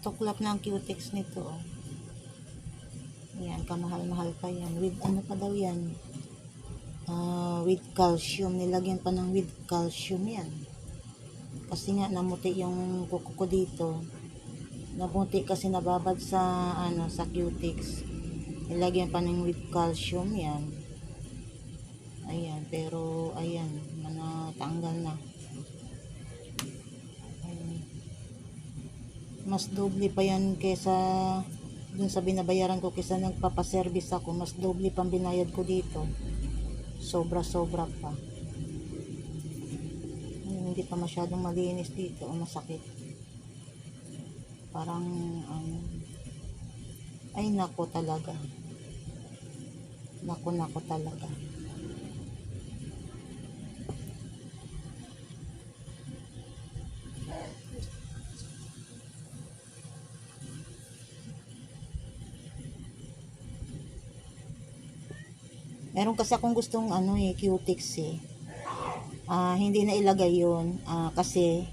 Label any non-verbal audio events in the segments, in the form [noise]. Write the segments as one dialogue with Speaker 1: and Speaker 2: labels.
Speaker 1: Natuklap na ang cutex nito. Oh. Yan, kamahal-mahal pa yan. With ano pa daw yan? Ah, with calcium. Nilagyan pa ng with calcium yan. Kasi nga, namuti yung kuko ko dito. Namuti kasi nababad sa, ano, sa cutex. Nilagyan pa ng with calcium yan. Ayan, pero, ayan, manatanggal na. Mas doble pa yan kesa dun sa binabayaran ko kesa nagpapaservice ako. Mas doble pang binayad ko dito. Sobra-sobra pa. Ayun, hindi pa masyadong malinis dito o masakit. Parang, ano, ay nako talaga. Nako, nako talaga. Meron kasi akong gustong ano eh, cutex eh. Ah, hindi na ilagay yun. Ah, kasi,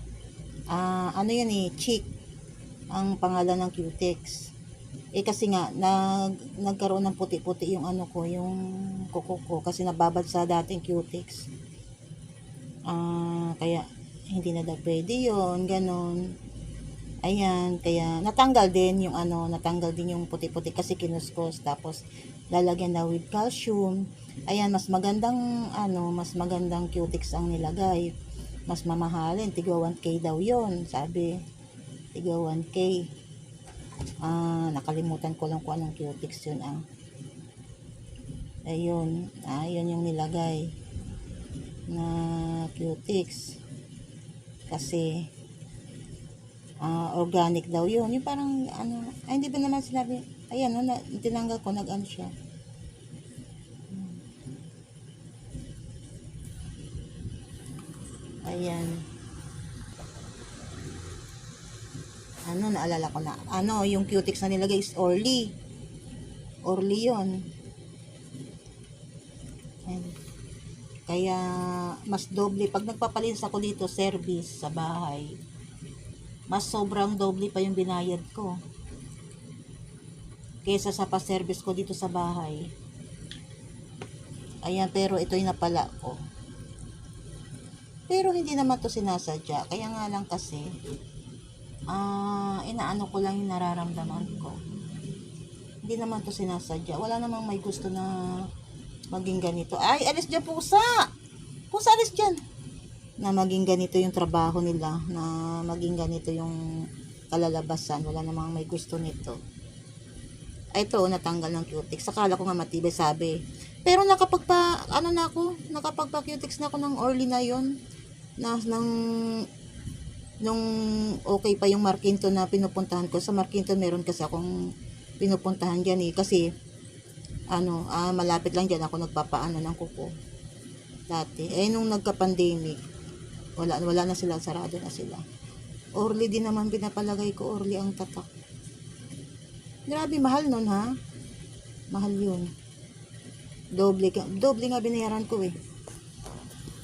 Speaker 1: ah, ano yun eh, chick ang pangalan ng cutex. Eh kasi nga, nag, nagkaroon ng puti-puti yung ano ko, yung kuko ko. Kasi nababad sa dating cutex. Ah, kaya, hindi na daw pwede yun, ganon. Ayan, kaya natanggal din yung ano, natanggal din yung puti-puti kasi kinuskos. Tapos, lalagyan na with calcium. Ayan, mas magandang, ano, mas magandang cutex ang nilagay. Mas mamahalin, tigwa 1K daw yon sabi. Tigwa 1K. Ah, nakalimutan ko lang kung anong cutex yun ah. Ayun, ah, yun yung nilagay na cutex. Kasi, ah, organic daw yun. Yung parang, ano, ay hindi ba naman sinabi, ayan, no, na, tinanggal ko, nag-ano siya. Ayan. Ano, naalala ko na. Ano, yung cutex na nilagay is Orly. Orly yun. Ayan. Kaya, mas doble. Pag nagpapalinis ako dito, service sa bahay, mas sobrang doble pa yung binayad ko. Kesa sa pa-service ko dito sa bahay. Ayan, pero ito yung napala ko. Pero hindi naman to sinasadya. Kaya nga lang kasi, ah, inaano ko lang yung nararamdaman ko. Hindi naman to sinasadya. Wala namang may gusto na maging ganito. Ay, alis dyan pusa! Pusa, alis dyan! Na maging ganito yung trabaho nila. Na maging ganito yung kalalabasan. Wala namang may gusto nito. Ay, ito, natanggal ng cutex. Sakala ko nga matibay, sabi. Pero nakapagpa, ano na ako, nakapagpa-cutex na ako ng early na yon na, ng, nung okay pa yung Markinton na pinupuntahan ko. Sa Markinton, meron kasi akong pinupuntahan dyan eh. Kasi, ano, ah, malapit lang dyan ako nagpapaano ng kuko. Dati. Eh, nung nagka-pandemic, wala, wala na sila, sarado na sila. Orly din naman pinapalagay ko, Orly ang tatak. Grabe, mahal nun ha. Mahal yun. Doble, doble nga binayaran ko eh.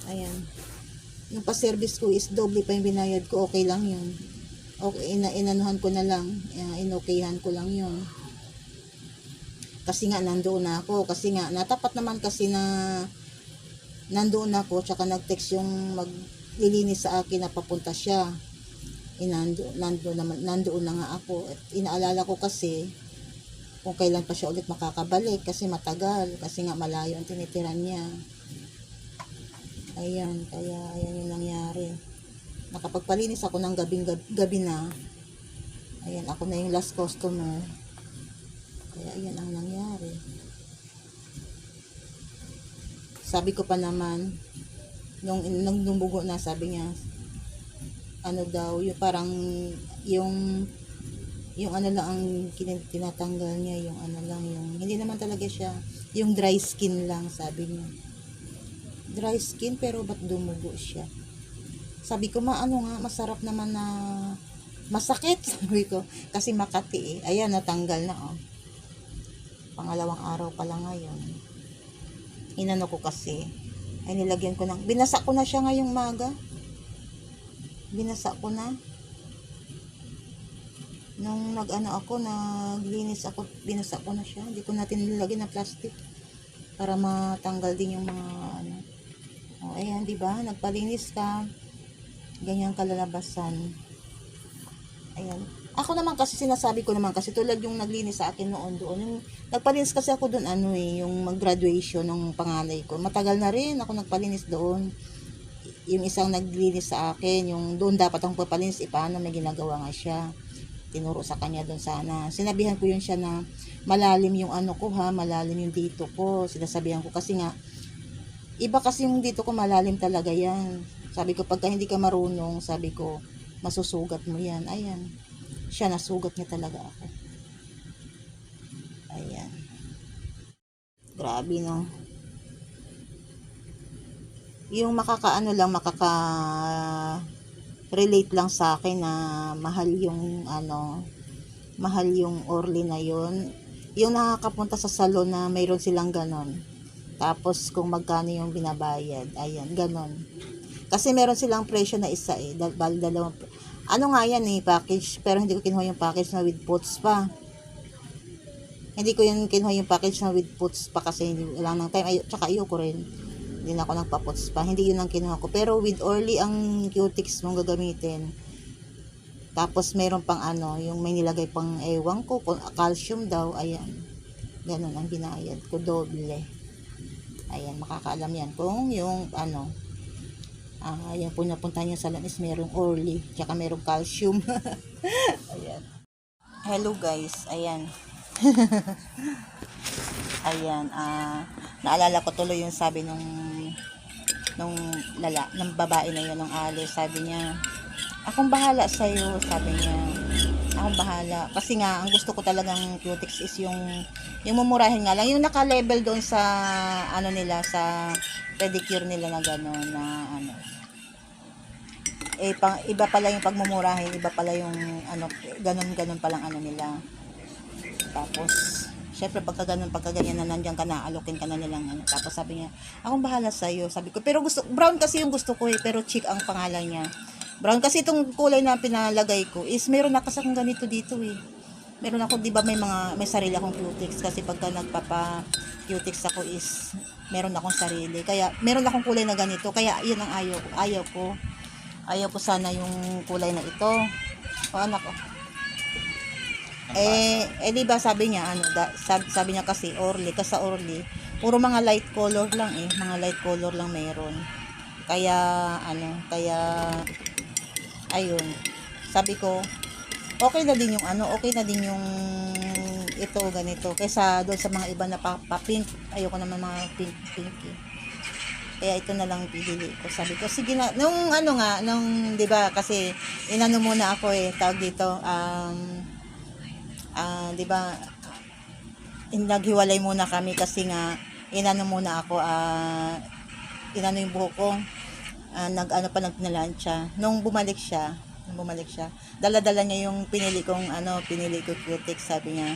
Speaker 1: Ayan. Yung pa-service ko is doble pa yung binayad ko. Okay lang yun. Okay, ina inanuhan ko na lang. Inokayhan ko lang yun. Kasi nga nandoon na ako. Kasi nga, natapat naman kasi na nandoon na ako. Tsaka nag-text yung maglilinis sa akin na papunta siya. Eh, nando, naman, nandoon na nga ako. At inaalala ko kasi kung kailan pa siya ulit makakabalik kasi matagal. Kasi nga malayo ang tinitiran niya. Ayan, kaya ayan yung nangyari. Nakapagpalinis ako ng gabing gabi, gabi na. Ayan, ako na yung last customer. Kaya ayan ang nangyari. Sabi ko pa naman, nung, nung lumugo na, sabi niya, ano daw, yung parang, yung, yung ano lang ang tinatanggal niya, yung ano lang, yung, hindi naman talaga siya, yung dry skin lang, sabi niya. Dry skin, pero ba't dumugo siya? Sabi ko, ma, ano nga, masarap naman na, masakit, [laughs] sabi ko, kasi Makati eh. Ayan, natanggal na, oh. Pangalawang araw pa lang ngayon. Inano ko kasi, ay nilagyan ko ng, binasa ko na siya ngayong maga. Binasa ko na. nung nag-ano ako, naglinis ako, binasa ko na siya. Hindi ko natin nilagyan ng plastic para matanggal din yung mga ano. O, ayan, di ba? Nagpalinis ka. Ganyan kalalabasan. Ayan. Ako naman kasi sinasabi ko naman kasi tulad yung naglinis sa akin noon doon. Yung nagpalinis kasi ako doon ano eh, yung mag-graduation ng panganay ko. Matagal na rin ako nagpalinis doon. Yung isang naglinis sa akin, yung doon dapat akong papalinis, eh paano may ginagawa nga siya. Tinuro sa kanya doon sana. Sinabihan ko yun siya na malalim yung ano ko ha, malalim yung dito ko. Sinasabihan ko kasi nga, iba kasi yung dito ko malalim talaga yan. Sabi ko, pagka hindi ka marunong, sabi ko, masusugat mo yan. Ayan. Siya, nasugat niya talaga ako. Ayan. Grabe, no? Yung makakaano lang, makaka relate lang sa akin na mahal yung ano, mahal yung Orly na yun. Yung nakakapunta sa salon na mayroon silang ganon. Tapos kung magkano yung binabayad, ayan, ganon. Kasi meron silang presyo na isa eh, dal- dalawang, ano nga yan eh, package, pero hindi ko kinuha yung package na with puts pa. Hindi ko yung kinuha yung package na with puts pa kasi hindi, wala nang time, ay, tsaka ayoko rin. Hindi na ako nagpa-puts pa, hindi yun ang kinuha ko. Pero with Orly ang cutics mong gagamitin. Tapos meron pang ano, yung may nilagay pang ewan ko, calcium daw, ayan. Ganun ang binayad ko, doble. Ayan, makakaalam yan kung yung ano, ah, ayan po napunta niya sa lamis, merong Orly, tsaka merong calcium. [laughs] ayan. Hello guys, ayan. [laughs] ayan, ah, naalala ko tuloy yung sabi nung nung lala, ng babae na yun, ng Alice, sabi niya, akong bahala sa'yo, sabi niya, akong bahala. Kasi nga, ang gusto ko talagang cutics is yung, yung mumurahin nga lang, yung naka-level doon sa, ano nila, sa pedicure nila na gano'n, na ano, eh, pang, iba pala yung pagmumurahin, iba pala yung, ano, ganun-ganun palang ano nila. Tapos, syempre pagka ganun, pagka ganyan na nandiyan ka na, alokin ka na nilang ano. Tapos sabi niya, akong bahala sa iyo. Sabi ko, pero gusto, brown kasi yung gusto ko eh, pero chick ang pangalan niya. Brown kasi itong kulay na pinalagay ko is meron na kasi akong ganito dito eh. Meron ako, di ba may mga, may sarili akong cutics kasi pagka nagpapa cutics ako is meron akong sarili. Kaya meron akong kulay na ganito. Kaya yun ang ayaw, ayaw ko. Ayaw ko sana yung kulay na ito. O anak ko. Eh, eh di ba sabi niya ano, da, sabi, sabi niya kasi Orly, kasi sa Orly, puro mga light color lang eh, mga light color lang meron. Kaya ano, kaya ayun. Sabi ko, okay na din yung ano, okay na din yung ito ganito kaysa doon sa mga iba na pa, pa pink. Ayoko naman mga pink pink eh. Kaya ito na lang pinili ko. Sabi ko, sige na. Nung ano nga, nung, di ba, kasi inano muna ako eh, tawag dito, um, ah, 'di ba? Naghiwalay muna kami kasi nga inano muna ako ah inano yung buhok ko. Ah, nag-ano pa nagpinalansya. Nung bumalik siya, nung bumalik siya, dala-dala niya yung pinili kong ano, pinili ko cutics, sabi niya.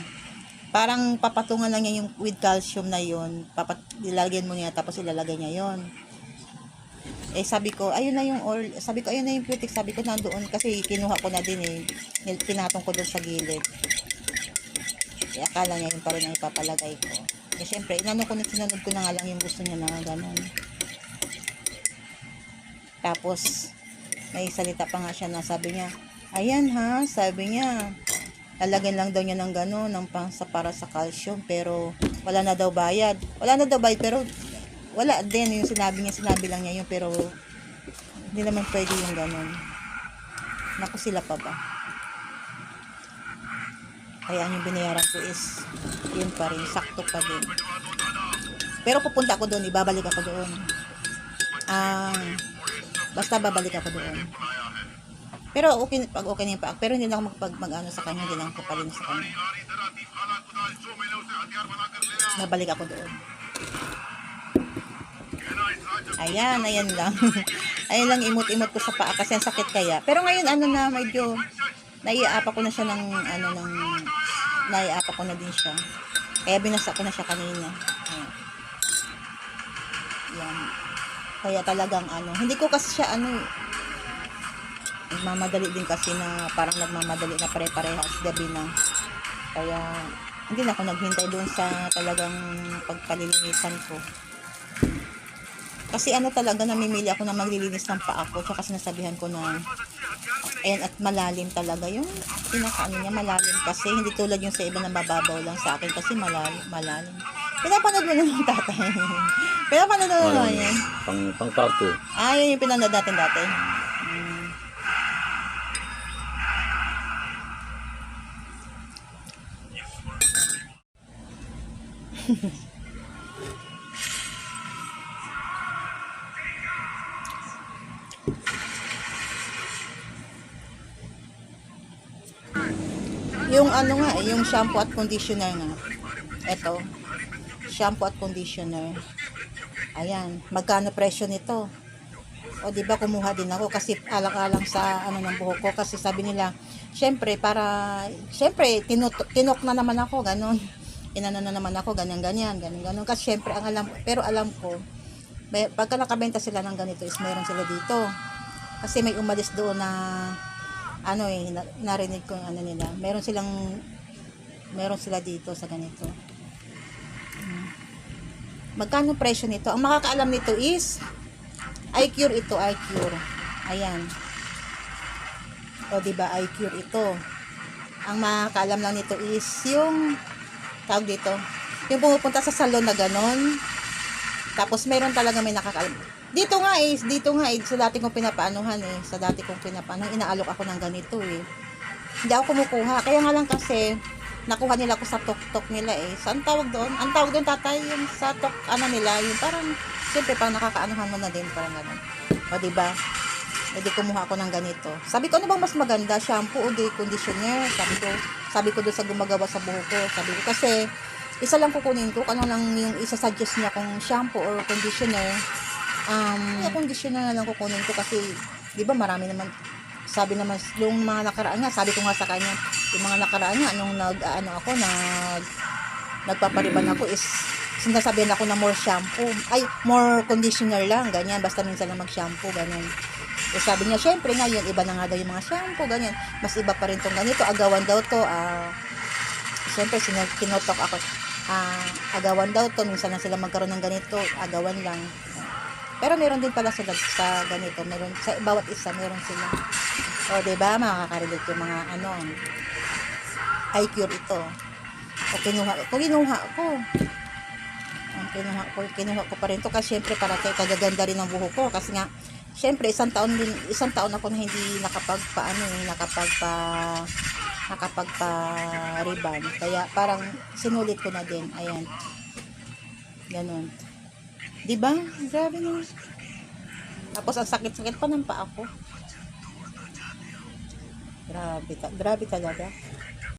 Speaker 1: Parang papatungan lang niya yung with calcium na yun. Papat ilalagyan mo niya tapos ilalagay niya yon. Eh sabi ko, ayun na yung oil. Sabi ko, ayun na yung cutics. Sabi ko, nandoon kasi kinuha ko na din eh. Pinatong ko doon sa gilid. Eh, akala niya yun pa rin ang ipapalagay ko. Eh, syempre, inano ko na, sinunod ko na nga lang yung gusto niya na gano'n. Tapos, may salita pa nga siya na sabi niya, ayan ha, sabi niya, lalagyan lang daw niya ng gano'n, ng pang sa, para sa calcium, pero wala na daw bayad. Wala na daw bayad, pero wala din yung sinabi niya, sinabi lang niya yun, pero hindi naman pwede yung gano'n. Naku sila pa ba? Kaya yung binayaran ko is yun pa rin, sakto pa din. Pero pupunta ako doon, ibabalik ako doon. Ah, basta babalik ako doon. Pero okay, pag okay na yung paak, pero hindi na ako magpag mag ano sa kanya, hindi lang ako palin sa kanya. Babalik ako doon. Ayan, ayan lang. [laughs] ayan lang imot-imot ko sa paa kasi ang sakit kaya. Pero ngayon ano na medyo naiaapa ko na siya ng ano ng naiaapa ko na din siya. Kaya binasa ko na siya kanina. Ayan. Yan. Kaya talagang ano, hindi ko kasi siya ano nagmamadali din kasi na parang nagmamadali na pare-parehas gabi na. Kaya hindi na ako naghintay doon sa talagang pagpalilinisan ko. Kasi ano talaga, namimili ako na maglilinis ng paa ko. Tsaka sinasabihan ko na, ayan, at malalim talaga. Yung pinakaano niya, malalim kasi. Hindi tulad yung sa iba na mababaw lang sa akin kasi malalim, malalim. Pinapanood mo naman tatay. [laughs] Pinapanood mo naman yan.
Speaker 2: Pang, pang parto.
Speaker 1: Ah, yun yung pinanood natin dati. [laughs] Yung ano nga, eh, yung shampoo at conditioner nga. Ito. Shampoo at conditioner. Ayan, magkano presyo nito? O di ba kumuha din ako kasi alang-alang sa ano ng buhok ko kasi sabi nila, syempre para syempre tinut tinok na naman ako ganun. Inano na naman ako ganyan ganyan, ganyan ganun kasi syempre ang alam pero alam ko may, pagka nakabenta sila ng ganito is meron sila dito. Kasi may umalis doon na ano eh na, narinig ko ano nila. Meron silang meron sila dito sa ganito. Magkano presyo nito? Ang makakaalam nito is iCure ito, iCure. Ayan. O, di ba iCure ito. Ang makakaalam lang nito is yung tawag dito, yung pumupunta sa salon na ganon. Tapos meron talaga may nakakaalam. Dito nga is, dito nga eh, sa dati kong pinapaanuhan eh, sa dati kong pinapaanuhan, inaalok ako ng ganito eh. Hindi ako kumukuha. Kaya nga lang kasi, nakuha nila ako sa tok-tok nila eh. Saan tawag doon? Ang tawag doon tatay, yung sa tok, ano nila, yung parang, siyempre parang nakakaanuhan mo na din, parang gano'n. O diba? E di kumuha ako ng ganito. Sabi ko, ano bang mas maganda? Shampoo o di conditioner? Sabi ko, sabi ko doon sa gumagawa sa buhok ko. Sabi ko, kasi, isa lang kukunin ko, ano lang yung isa-suggest niya kung shampoo or conditioner. Um, yung conditioner na lang kukunin ko kasi, di ba marami naman, sabi naman, yung mga nakaraan nga, sabi ko nga sa kanya, yung mga nakaraan nga, nung nag, ano ako, nag, nagpapariban ako is, sinasabihan ako na more shampoo, ay, more conditioner lang, ganyan, basta minsan lang mag-shampoo, ganyan. Eh, sabi niya, syempre ngayon, iba na nga daw yung mga shampoo, ganyan. Mas iba pa rin tong ganito, agawan daw to, ah, syempre, sinu- kinotok ako, ah, agawan daw to, minsan lang sila magkaroon ng ganito, agawan lang. Pero meron din pala sila sa ganito, meron, sa bawat isa, meron sila. O, di ba, makaka-relate yung mga, ano, iCure ito. O, kinuha, kung kinuha ko, ang kinuha ko, kinuha ko pa rin to. Kasi syempre para kay kagaganda rin ng buhok ko. Kasi nga syempre isang taon din isang taon ako na hindi eh nakapagpa nakapagpa ribbon kaya parang sinulit ko na din. Ayan. Ganun. Di ba grabe na tapos ang sakit-sakit pa ng paa ko grabe grabe talaga